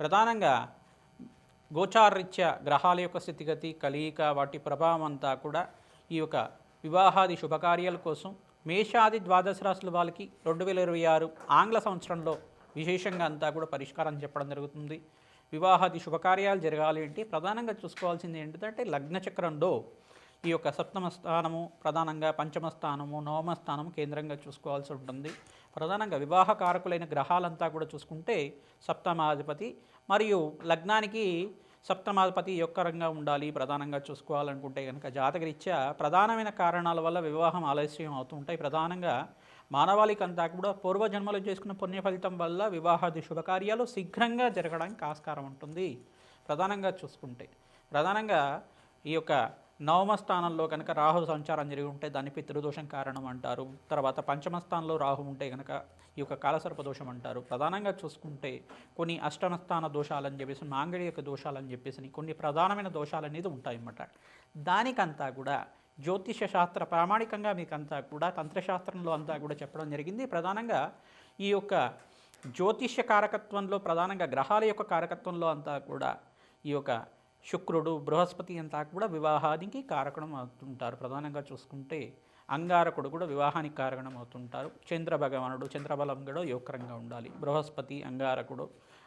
ప్రధానంగా గోచారరీత్యా గ్రహాల యొక్క స్థితిగతి కలియిక వాటి ప్రభావం అంతా కూడా ఈ యొక్క వివాహాది శుభకార్యాల కోసం మేషాది ద్వాదశ రాశుల వాళ్ళకి రెండు వేల ఇరవై ఆరు ఆంగ్ల సంవత్సరంలో విశేషంగా అంతా కూడా పరిష్కారం చెప్పడం జరుగుతుంది. వివాహాది శుభకార్యాలు జరగాలి ఏంటి ప్రధానంగా చూసుకోవాల్సింది ఏంటంటే లగ్న చక్రంలో ఈ యొక్క సప్తమ స్థానము ప్రధానంగా పంచమ స్థానము నవమ స్థానము కేంద్రంగా చూసుకోవాల్సి ఉంటుంది. ప్రధానంగా వివాహ కారకులైన గ్రహాలంతా కూడా చూసుకుంటే సప్తమాధిపతి మరియు లగ్నానికి సప్తమాధిపతి యొక్క రంగా ఉండాలి ప్రధానంగా చూసుకోవాలనుకుంటే కనుక జాతకరీత్యా ప్రధానమైన కారణాల వల్ల వివాహం ఆలస్యం అవుతుంటాయి ప్రధానంగా మానవాళికి అంతా కూడా పూర్వజన్మలో చేసుకున్న పుణ్య ఫలితం వల్ల వివాహాది శుభకార్యాలు శీఘ్రంగా జరగడానికి ఆస్కారం ఉంటుంది. ప్రధానంగా చూసుకుంటే ప్రధానంగా ఈ యొక్క నవమ స్థానంలో కనుక రాహు సంచారం జరిగి ఉంటే దాన్ని పితృదోషం కారణం అంటారు. తర్వాత పంచమ స్థానంలో రాహు ఉంటే కనుక ఈ యొక్క కాలసర్ప దోషం అంటారు. ప్రధానంగా చూసుకుంటే కొన్ని అష్టమ స్థాన దోషాలని చెప్పేసి మాంగడి యొక్క దోషాలని చెప్పేసి కొన్ని ప్రధానమైన దోషాలు అనేది ఉంటాయన్నమాట. దానికంతా కూడా జ్యోతిష శాస్త్ర ప్రామాణికంగా మీకంతా కూడా తంత్రశాస్త్రంలో అంతా కూడా చెప్పడం జరిగింది. ప్రధానంగా ఈ యొక్క జ్యోతిష్య కారకత్వంలో ప్రధానంగా గ్రహాల యొక్క కారకత్వంలో అంతా కూడా ఈ యొక్క శుక్రుడు బృహస్పతి అంతా కూడా వివాహానికి కారకణం అవుతుంటారు. ప్రధానంగా చూసుకుంటే అంగారకుడు కూడా వివాహానికి కారణం అవుతుంటారు. చంద్ర భగవానుడు చంద్రబలం కూడా యోగకరంగా ఉండాలి. బృహస్పతి అంగారకుడు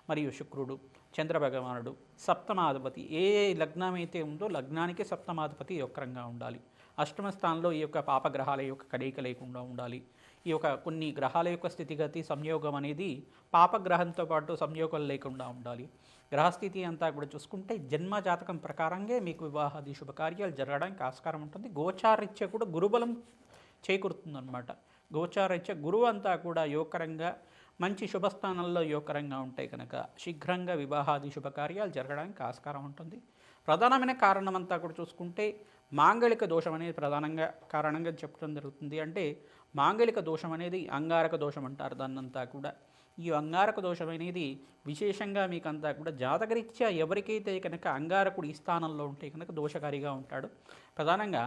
మరియు శుక్రుడు చంద్ర భగవానుడు సప్తమాధిపతి ఏ లగ్నం అయితే ఉందో లగ్నానికి సప్తమాధిపతి యోక్రంగా ఉండాలి. అష్టమ స్థానంలో ఈ యొక్క పాపగ్రహాల యొక్క కలయిక లేకుండా ఉండాలి. ఈ యొక్క కొన్ని గ్రహాల యొక్క స్థితిగతి సంయోగం అనేది పాపగ్రహంతో పాటు సంయోగం లేకుండా ఉండాలి. గ్రహస్థితి అంతా కూడా చూసుకుంటే జన్మ జాతకం ప్రకారంగా మీకు వివాహాది శుభకార్యాలు జరగడానికి ఆస్కారం ఉంటుంది. గోచారీత్య కూడా గురుబలం చేకూరుతుందన్నమాట. గోచారీత్య గురువు అంతా కూడా యోగకరంగా మంచి శుభస్థానంలో యోగకరంగా ఉంటాయి కనుక శీఘ్రంగా వివాహాది శుభకార్యాలు జరగడానికి ఆస్కారం ఉంటుంది. ప్రధానమైన కారణం అంతా కూడా చూసుకుంటే మాంగళిక దోషం అనేది ప్రధానంగా కారణంగా చెప్పడం జరుగుతుంది. అంటే మాంగళిక దోషం అనేది అంగారక దోషం అంటారు దాన్నంతా కూడా. ఈ అంగారక దోషం అనేది విశేషంగా మీకంతా కూడా జాతకరీత్యా ఎవరికైతే కనుక అంగారకుడు ఈ స్థానంలో ఉంటే కనుక దోషకారిగా ఉంటాడు. ప్రధానంగా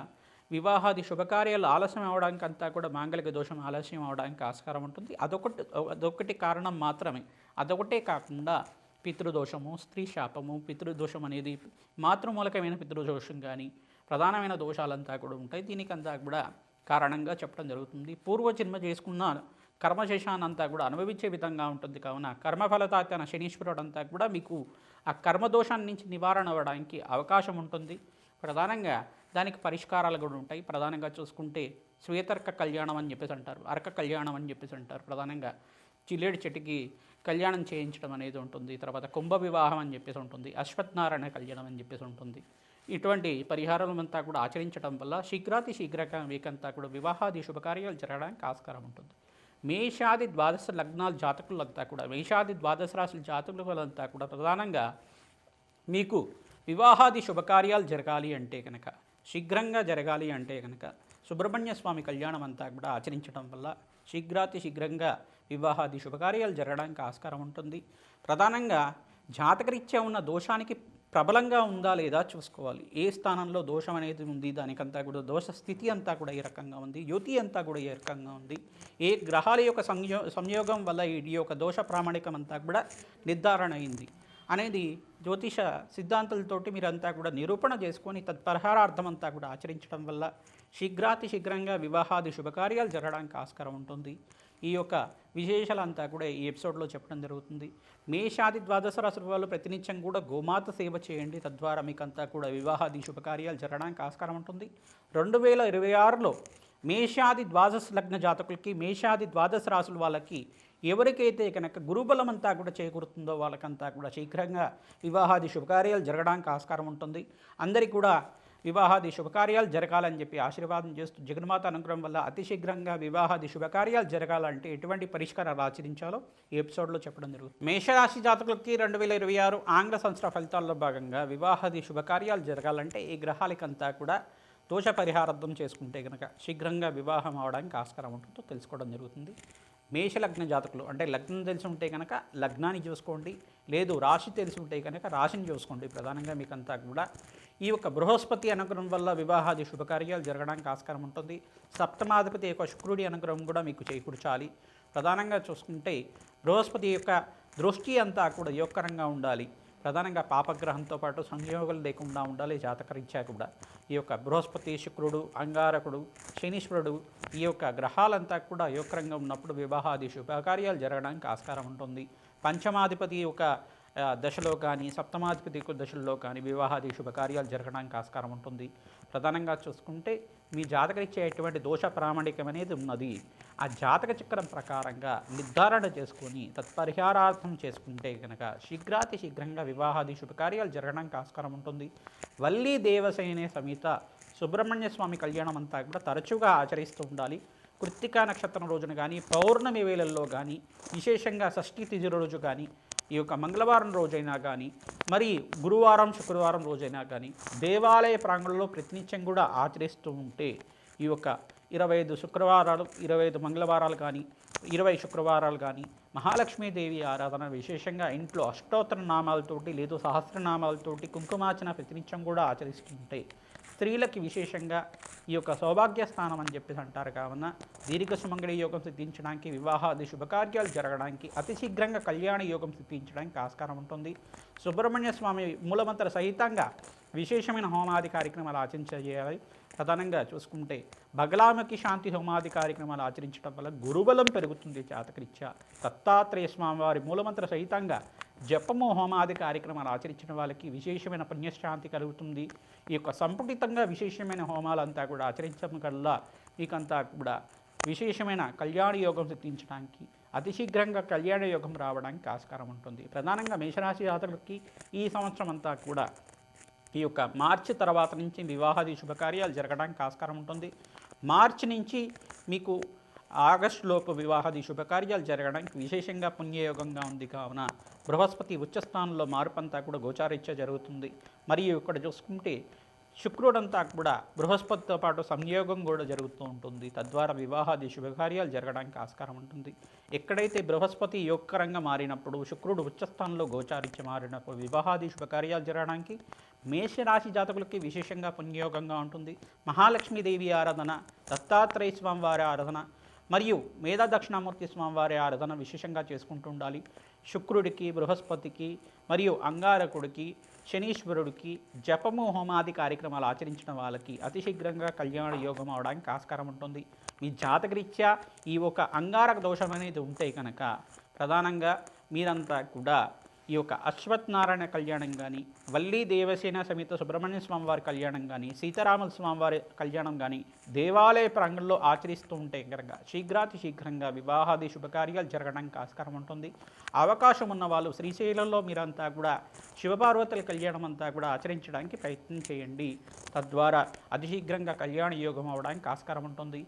వివాహాది శుభకార్యాలు ఆలస్యం అవడానికి అంతా కూడా మాంగళిక దోషం ఆలస్యం అవడానికి ఆస్కారం ఉంటుంది. అదొకటి అదొకటి కారణం మాత్రమే. అదొకటే కాకుండా పితృదోషము స్త్రీ శాపము పితృదోషం అనేది మాతృమూలకమైన పితృదోషం కానీ ప్రధానమైన దోషాలంతా కూడా ఉంటాయి. దీనికంతా కూడా కారణంగా చెప్పడం జరుగుతుంది. పూర్వజన్మ చేసుకున్న కర్మశేషానంతా కూడా అనుభవించే విధంగా ఉంటుంది. కావున కర్మఫలతాతన శనీశ్వరుడు అంతా కూడా మీకు ఆ కర్మదోషాన్ని నుంచి నివారణ అవ్వడానికి అవకాశం ఉంటుంది. ప్రధానంగా దానికి పరిష్కారాలు కూడా ఉంటాయి. ప్రధానంగా చూసుకుంటే శ్వేతర్క కళ్యాణం అని చెప్పేసి అంటారు. అర్క కళ్యాణం అని చెప్పేసి అంటారు. ప్రధానంగా చిల్లేడి చెట్టుకి కళ్యాణం చేయించడం అనేది ఉంటుంది. తర్వాత కుంభ వివాహం అని చెప్పేసి ఉంటుంది. అశ్వత్నారాయణ కళ్యాణం అని చెప్పేసి ఉంటుంది. ఇటువంటి పరిహారాలంతా కూడా ఆచరించడం వల్ల శీఘ్రాతి శీఘ్రక మీకంతా కూడా వివాహాది శుభకార్యాలు జరగడానికి ఆస్కారం ఉంటుంది. మేషాది ద్వాదశ లగ్నాల జాతకులంతా కూడా మేషాది ద్వాదశ రాశుల జాతకులంతా కూడా ప్రధానంగా మీకు వివాహాది శుభకార్యాలు జరగాలి అంటే కనుక శీఘ్రంగా జరగాలి అంటే కనుక సుబ్రహ్మణ్య స్వామి కళ్యాణం అంతా కూడా ఆచరించడం వల్ల శీఘ్రాతి శీఘ్రంగా వివాహాది శుభకార్యాలు జరగడానికి ఆస్కారం ఉంటుంది. ప్రధానంగా జాతకరీత్యా ఉన్న దోషానికి ప్రబలంగా ఉందా లేదా చూసుకోవాలి. ఏ స్థానంలో దోషం అనేది ఉంది? దానికంతా కూడా దోష స్థితి అంతా కూడా ఏ రకంగా ఉంది? యుతి అంతా కూడా ఏ రకంగా ఉంది? ఏ గ్రహాల యొక్క సంయో సంయోగం వల్ల ఈ యొక్క దోష ప్రామాణికం అంతా కూడా నిర్ధారణ అయింది? అనేది జ్యోతిష సిద్ధాంతాలతోటి మీరంతా కూడా నిరూపణ చేసుకొని తత్పరిహారార్థం అంతా కూడా ఆచరించడం వల్ల శీఘ్రాతి శీఘ్రంగా వివాహాది శుభకార్యాలు జరగడానికి ఆస్కారం ఉంటుంది. ఈ యొక్క విశేషాలంతా కూడా ఈ ఎపిసోడ్లో చెప్పడం జరుగుతుంది. మేషాది ద్వాదశ రాశుల వాళ్ళు ప్రతినిత్యం కూడా గోమాత సేవ చేయండి. తద్వారా మీకంతా కూడా వివాహాది శుభకార్యాలు జరగడానికి ఆస్కారం ఉంటుంది. రెండు వేల ఇరవై ఆరులో మేషాది ద్వాదశ లగ్న జాతకులకి మేషాది ద్వాదశ రాసుల వాళ్ళకి ఎవరికైతే కనుక గురుబలం అంతా కూడా చేకూరుతుందో వాళ్ళకంతా కూడా శీఘ్రంగా వివాహాది శుభకార్యాలు జరగడానికి ఆస్కారం ఉంటుంది. అందరికీ కూడా వివాహాది శుభకార్యాలు జరగాలని చెప్పి ఆశీర్వాదం చేస్తూ జగన్మాత అనుగ్రహం వల్ల అతి శీఘ్రంగా వివాహాది శుభకార్యాలు జరగాలంటే ఎటువంటి పరిష్కారాలు ఆచరించాలో ఈ ఎపిసోడ్లో చెప్పడం జరుగుతుంది. మేషరాశి జాతకులకి రెండు వేల ఇరవై ఆరు ఆంగ్ల సంవత్సర ఫలితాల్లో భాగంగా వివాహాది శుభకార్యాలు జరగాలంటే ఈ గ్రహాలకంతా కూడా దోష పరిహారార్థం చేసుకుంటే కనుక శీఘ్రంగా వివాహం అవడానికి ఆస్కారం ఉంటుందో తెలుసుకోవడం జరుగుతుంది. మేష లగ్న జాతకులు అంటే లగ్నం తెలిసి ఉంటే కనుక లగ్నాన్ని చూసుకోండి లేదు రాశి తెలిసి ఉంటే కనుక రాశిని చూసుకోండి ప్రధానంగా మీకు అంతా కూడా. ఈ యొక్క బృహస్పతి అనుగ్రహం వల్ల వివాహాది శుభకార్యాలు జరగడానికి ఆస్కారం ఉంటుంది. సప్తమాధిపతి యొక్క శుక్రుడి అనుగ్రహం కూడా మీకు చేకూర్చాలి. ప్రధానంగా చూసుకుంటే బృహస్పతి యొక్క దృష్టి అంతా కూడా యోగకరంగా ఉండాలి. ప్రధానంగా పాపగ్రహంతో పాటు సంయోగాలు లేకుండా ఉండాలి జాతకరీత్యా కూడా. ఈ యొక్క బృహస్పతి శుక్రుడు అంగారకుడు శనీశ్వరుడు ఈ యొక్క గ్రహాలంతా కూడా యోగకరంగా ఉన్నప్పుడు వివాహాది శుభకార్యాలు జరగడానికి ఆస్కారం ఉంటుంది. పంచమాధిపతి యొక్క దశలో కానీ సప్తమాధిపతి దశల్లో కానీ వివాహాది శుభకార్యాలు జరగడానికి ఆస్కారం ఉంటుంది. ప్రధానంగా చూసుకుంటే మీ జాతకరిచ్చేటువంటి దోష ప్రామాణికం అనేది ఉన్నది. ఆ జాతక చక్రం ప్రకారంగా నిర్ధారణ చేసుకొని తత్పరిహారార్థం చేసుకుంటే కనుక శీఘ్రాతి శీఘ్రంగా వివాహాది శుభకార్యాలు జరగడానికి ఆస్కారం ఉంటుంది. వల్లీ దేవసేనే సమేత సుబ్రహ్మణ్య స్వామి కళ్యాణం అంతా కూడా తరచుగా ఆచరిస్తూ ఉండాలి. కృత్తికా నక్షత్రం రోజున కానీ పౌర్ణమి వేళల్లో కానీ విశేషంగా షష్ఠీ తిథి రోజు కానీ ఈ యొక్క మంగళవారం రోజైనా కానీ మరి గురువారం శుక్రవారం రోజైనా కానీ దేవాలయ ప్రాంగణంలో ప్రతినిత్యం కూడా ఆచరిస్తూ ఉంటే ఈ యొక్క ఇరవై ఐదు శుక్రవారాలు ఇరవై ఐదు మంగళవారాలు కానీ ఇరవై శుక్రవారాలు కానీ మహాలక్ష్మీదేవి ఆరాధన విశేషంగా ఇంట్లో అష్టోత్తర నామాలతోటి లేదు సహస్రనామాలతోటి కుంకుమార్చన ప్రతినిత్యం కూడా ఆచరిస్తుంటే స్త్రీలకి విశేషంగా ఈ యొక్క సౌభాగ్య స్థానం అని చెప్పేసి అంటారు. కావున దీర్ఘ సుమంగళి యోగం సిద్ధించడానికి వివాహాది శుభకార్యాలు జరగడానికి అతి శీఘ్రంగా కళ్యాణ యోగం సిద్ధించడానికి ఆస్కారం ఉంటుంది. సుబ్రహ్మణ్య స్వామి మూలమంత్ర సహితంగా విశేషమైన హోమాది కార్యక్రమాలు ఆచరించేయాలి ప్రధానంగా చూసుకుంటే బగలామకి శాంతి హోమాది కార్యక్రమాలు ఆచరించడం వల్ల గురుబలం పెరుగుతుంది. జాతకరీత్యా దత్తాత్రేయ స్వామి వారి మూలమంత్ర సహితంగా జపము హోమాది కార్యక్రమాలు ఆచరించిన వాళ్ళకి విశేషమైన పుణ్యశాంతి కలుగుతుంది. ఈ యొక్క సంపుటితంగా విశేషమైన హోమాలంతా కూడా ఆచరించడం కల్లా మీకంతా కూడా విశేషమైన కళ్యాణ యోగం సిద్ధించడానికి అతి శీఘ్రంగా కళ్యాణ యోగం రావడానికి ఆస్కారం ఉంటుంది. ప్రధానంగా మేషరాశి జాతకులకి ఈ సంవత్సరం అంతా కూడా ఈ యొక్క మార్చి తర్వాత నుంచి వివాహాది శుభకార్యాలు జరగడానికి ఆస్కారం ఉంటుంది. మార్చి నుంచి మీకు ఆగస్టులోపు వివాహాది శుభకార్యాలు జరగడానికి విశేషంగా పుణ్యయోగంగా ఉంది కావున బృహస్పతి ఉచ్చస్థానంలో మార్పంతా కూడా గోచారీత్యా జరుగుతుంది. మరియు ఇక్కడ చూసుకుంటే శుక్రుడంతా కూడా బృహస్పతితో పాటు సంయోగం కూడా జరుగుతూ ఉంటుంది. తద్వారా వివాహాది శుభకార్యాలు జరగడానికి ఆస్కారం ఉంటుంది. ఎక్కడైతే బృహస్పతి యోగకరంగా మారినప్పుడు శుక్రుడు ఉచ్చస్థానంలో గోచారిత్య మారినప్పుడు వివాహాది శుభకార్యాలు జరగడానికి మేషరాశి జాతకులకి విశేషంగా పుణ్యయోగంగా ఉంటుంది. మహాలక్ష్మీదేవి ఆరాధన దత్తాత్రేయ స్వామి వారి ఆరాధన మరియు మేధా దక్షిణామూర్తి స్వామివారి ఆరాధన విశేషంగా చేసుకుంటూ ఉండాలి. శుక్రుడికి బృహస్పతికి మరియు అంగారకుడికి శనీశ్వరుడికి జపము హోమాది కార్యక్రమాలు ఆచరించిన వాళ్ళకి అతి శీఘ్రంగా కళ్యాణ యోగం అవడానికి ఆస్కారం ఉంటుంది. మీ జాతకరీత్యా ఈ ఒక అంగారక దోషం అనేది ఉంటే కనుక ప్రధానంగా మీరంతా కూడా ఈ యొక్క అశ్వత్నారాయణ కళ్యాణం కానీ వల్లీ దేవసేన సమేత సుబ్రహ్మణ్య స్వామి వారి కళ్యాణం కానీ సీతారామ స్వామి వారి కళ్యాణం కానీ దేవాలయ ప్రాంగణంలో ఆచరిస్తూ ఉంటే కనుక శీఘ్రాతి శీఘ్రంగా వివాహాది శుభకార్యాలు జరగడానికి ఆస్కారం ఉంటుంది. అవకాశం ఉన్న వాళ్ళు శ్రీశైలంలో మీరంతా కూడా శివపార్వతుల కళ్యాణం అంతా కూడా ఆచరించడానికి ప్రయత్నం చేయండి. తద్వారా అతి శీఘ్రంగా కళ్యాణ యోగం అవడానికి ఆస్కారం ఉంటుంది.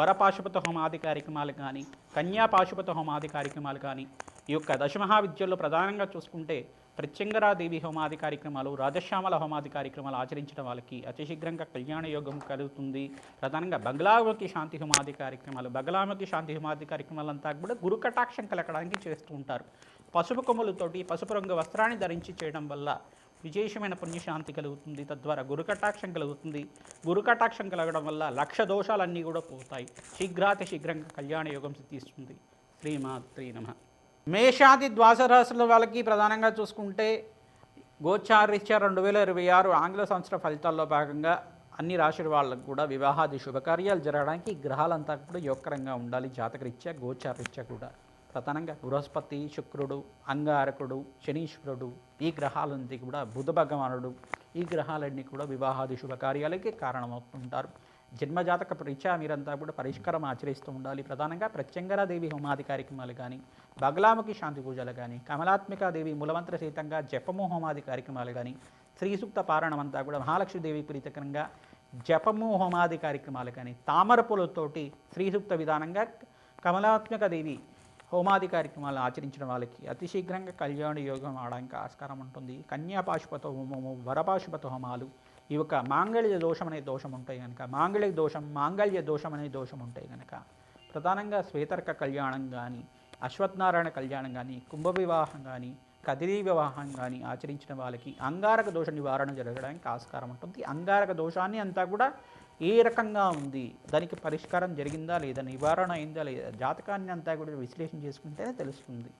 వరపాశుపత హోమాది కార్యక్రమాలు కానీ కన్యా పాశుపత హోమాది కార్యక్రమాలు కానీ ఈ యొక్క దశమహావిద్యల్లో ప్రధానంగా చూసుకుంటే ప్రత్యంగరాదేవి హోమాది కార్యక్రమాలు రాజశ్యామల హోమాది కార్యక్రమాలు ఆచరించడం వాళ్ళకి అతి శీఘ్రంగా కళ్యాణ యోగం కలుగుతుంది. ప్రధానంగా బంగ్లాముఖి శాంతి హోమాది కార్యక్రమాలు బంగ్లాముఖి శాంతి హోమాది కార్యక్రమాలంతా కూడా గురు కటాక్షం కలకడానికి చేస్తూ ఉంటారు. పసుపు కొమ్ములతోటి పసుపు రంగు వస్త్రాన్ని ధరించి చేయడం వల్ల విశేషమైన పుణ్యశాంతి కలుగుతుంది తద్వారా గురుకటాక్షం కలుగుతుంది. గురుకటాక్షం కలగడం వల్ల లక్ష దోషాలన్నీ కూడా పోతాయి. శీఘ్రాతి శీఘ్రంగా కళ్యాణ యోగం సిద్ధిస్తుంది. శ్రీమాత్రి నమ. మేషాది ద్వాస రాశుల వాళ్ళకి ప్రధానంగా చూసుకుంటే గోచారీత్యా రెండు వేల ఇరవై ఆరు ఆంగ్ల సంవత్సర ఫలితాల్లో భాగంగా అన్ని రాశుల వాళ్ళకు కూడా వివాహాది శుభకార్యాలు జరగడానికి గ్రహాలంతా కూడా యోగకరంగా ఉండాలి. జాతకరీత్యా గోచారీత్యా కూడా. ప్రధానంగా బృహస్పతి శుక్రుడు అంగారకుడు శనీశ్వరుడు ఈ గ్రహాలన్నీ కూడా బుధ భగవానుడు ఈ గ్రహాలన్నీ కూడా వివాహాది శుభకార్యాలకి కారణమవుతుంటారు. జన్మజాతక పరీక్ష మీరంతా కూడా పరిష్కారం ఆచరిస్తూ ఉండాలి. ప్రధానంగా ప్రత్యంగరాదేవి హోమాది కార్యక్రమాలు కానీ బగలాముఖి శాంతి పూజలు కానీ కమలాత్మికాదేవి మూలమంత్ర సహితంగా జపము హోమాది కార్యక్రమాలు కానీ శ్రీసూక్త పారాయణం అంతా కూడా మహాలక్ష్మీదేవి ప్రీతకరంగా జపము హోమాది కార్యక్రమాలు కానీ తామర పూలతోటి శ్రీసూక్త విధానంగా కమలాత్మక దేవి హోమాది కార్యక్రమాలు ఆచరించిన వాళ్ళకి అతి శీఘ్రంగా కళ్యాణ యోగం ఆడడానికి ఆస్కారం ఉంటుంది. కన్యాపాశుపత హోమము వరపాశుపత హోమాలు ఈ యొక్క మాంగళ్య దోషం అనే దోషం ఉంటాయి కనుక మాంగళ్య దోషం మాంగళ్య దోషం అనే దోషం ఉంటాయి కనుక ప్రధానంగా శ్వేతర్క కళ్యాణం కానీ అశ్వత్నారాయణ కళ్యాణం కానీ కుంభ వివాహం కానీ కదిరి వివాహం కానీ ఆచరించిన వాళ్ళకి అంగారక దోష నివారణ జరగడానికి ఆస్కారం ఉంటుంది. అంగారక దోషాన్ని అంతా కూడా ఏ రకంగా ఉంది? దానికి పరిష్కారం జరిగిందా లేదా? నివారణ అయిందా లేదా? జాతకాన్ని అంతా కూడా విశ్లేషణ చేసుకుంటేనే తెలుస్తుంది.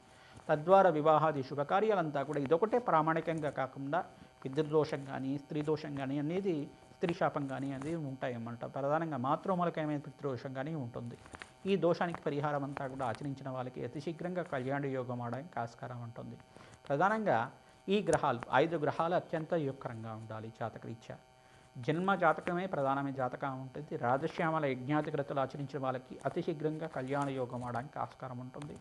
తద్వారా వివాహాది శుభకార్యాలంతా కూడా ఇదొకటే ప్రామాణికంగా కాకుండా పితృదోషం కానీ స్త్రీ దోషం కానీ అనేది స్త్రీ శాపం కానీ అనేది ఉంటాయన్నమాట. ప్రధానంగా మాతృమూలకమైన పితృదోషం కానీ ఉంటుంది. ఈ దోషానికి పరిహారం అంతా కూడా ఆచరించిన వాళ్ళకి అతి శీఘ్రంగా కళ్యాణ యోగం ఆడడానికి ఆస్కారం ఉంటుంది. ప్రధానంగా ఈ గ్రహాలు ఐదు గ్రహాలు అత్యంత యోగకరంగా ఉండాలి జాతకరీత్యా. జన్మ జాతకమే ప్రధానమైన జాతకం ఉంటుంది. రాజశ్యామల యజ్ఞాతిగ్రతలు ఆచరించిన వాళ్ళకి అతి శీఘ్రంగా కళ్యాణ యోగం ఆడడానికి ఆస్కారం ఉంటుంది.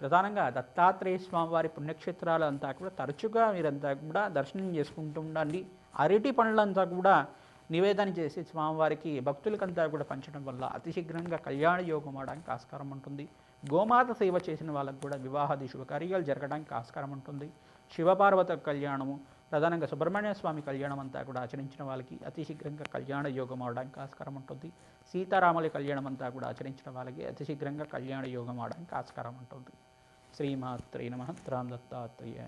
ప్రధానంగా దత్తాత్రేయ స్వామి వారి పుణ్యక్షేత్రాలు అంతా కూడా తరచుగా మీరంతా కూడా దర్శనం చేసుకుంటూ ఉండండి. అరటి పండ్లంతా కూడా నివేదన చేసి స్వామివారికి భక్తులకంతా కూడా పంచడం వల్ల అతి శీఘ్రంగా కళ్యాణ యోగం అవడానికి ఆస్కారం ఉంటుంది. గోమాత సేవ చేసిన వాళ్ళకు కూడా వివాహాది శుభకార్యాలు జరగడానికి ఆస్కారం ఉంటుంది. శివపార్వత కళ్యాణము ప్రధానంగా సుబ్రహ్మణ్య స్వామి కళ్యాణం అంతా కూడా ఆచరించిన వాళ్ళకి అతి శీఘ్రంగా కళ్యాణ యోగం అవడానికి ఆస్కారం ఉంటుంది. సీతారాముల కళ్యాణం అంతా కూడా ఆచరించిన వాళ్ళకి అతి శీఘ్రంగా కళ్యాణ యోగం అవడానికి ఆస్కారం ఉంటుంది. శ్రీమాత్రే నమ. రామ్ దత్తాత్రేయ